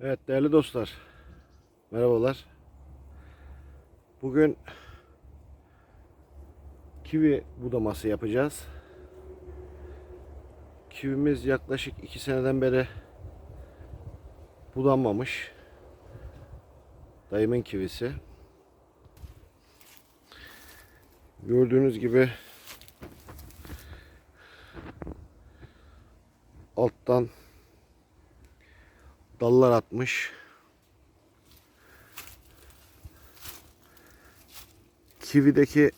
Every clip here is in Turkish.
Evet değerli dostlar. Merhabalar. Bugün kivi budaması yapacağız. Kivimiz yaklaşık 2 seneden beri budanmamış. Dayımın kivisi. Gördüğünüz gibi alttan dallar atmış. Kivideki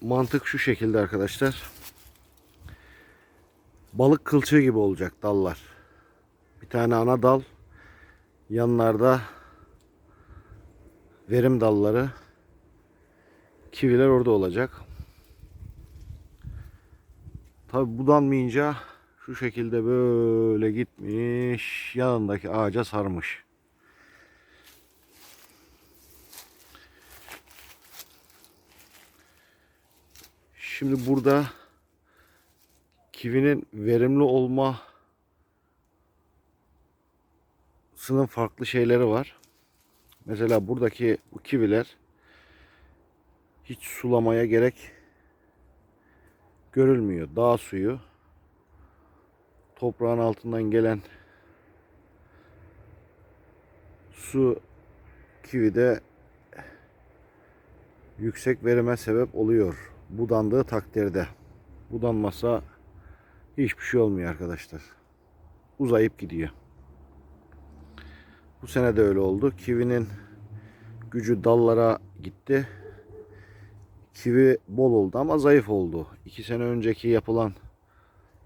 mantık şu şekilde arkadaşlar. Balık kılçığı gibi olacak dallar. Bir tane ana dal. Yanlarda verim dalları. Kiviler orada olacak. Tabi budanmayınca şu şekilde böyle gitmiş yanındaki ağaca sarmış. Şimdi burada kivinin verimli olma sının farklı şeyleri var. Mesela buradaki bu kiviler hiç sulamaya gerek görülmüyor. Dağ suyu toprağın altından gelen su kivide yüksek verime sebep oluyor. Budandığı takdirde. Budanmasa hiçbir şey olmuyor arkadaşlar. Uzayıp gidiyor. Bu sene de öyle oldu. Kivinin gücü dallara gitti. Kivi bol oldu ama zayıf oldu. İki sene önceki yapılan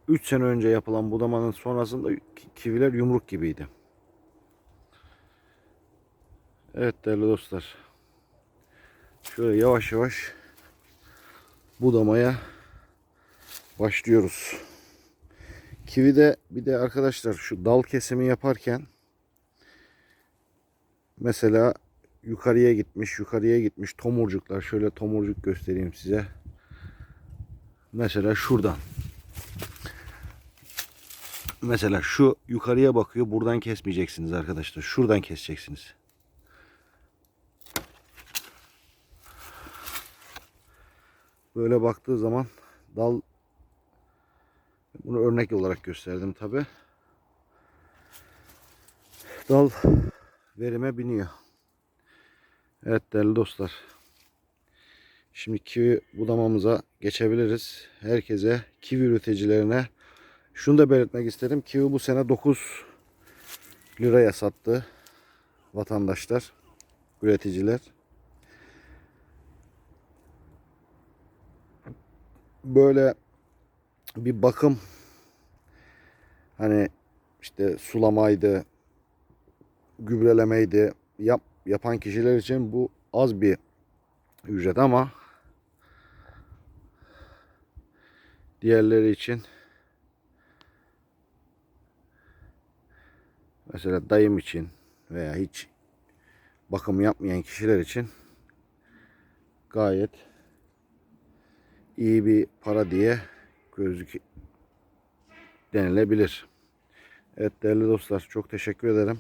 3 sene önce yapılan budamanın sonrasında kiviler yumruk gibiydi. Evet değerli dostlar. Şöyle yavaş yavaş budamaya başlıyoruz. Kivide bir de arkadaşlar şu dal kesimi yaparken mesela yukarıya gitmiş, yukarıya gitmiş tomurcuklar. Şöyle tomurcuk göstereyim size. Mesela şuradan. Mesela şu yukarıya bakıyor. Buradan kesmeyeceksiniz arkadaşlar. Şuradan keseceksiniz. Böyle baktığı zaman dal bunu örnek olarak gösterdim tabi. Dal verime biniyor. Evet değerli dostlar. Şimdi kivi budamamıza geçebiliriz. Herkese kivi üreticilerine şunu da belirtmek isterim. Kivi bu sene 9 liraya sattı vatandaşlar, üreticiler. Böyle bir bakım hani işte sulamaydı, gübrelemeydi yap, yapan kişiler için bu az bir ücret ama diğerleri için mesela dayım için veya hiç bakım yapmayan kişiler için gayet iyi bir para diye gözlük denilebilir. Evet değerli dostlar çok teşekkür ederim.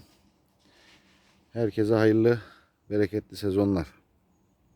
Herkese hayırlı, bereketli sezonlar.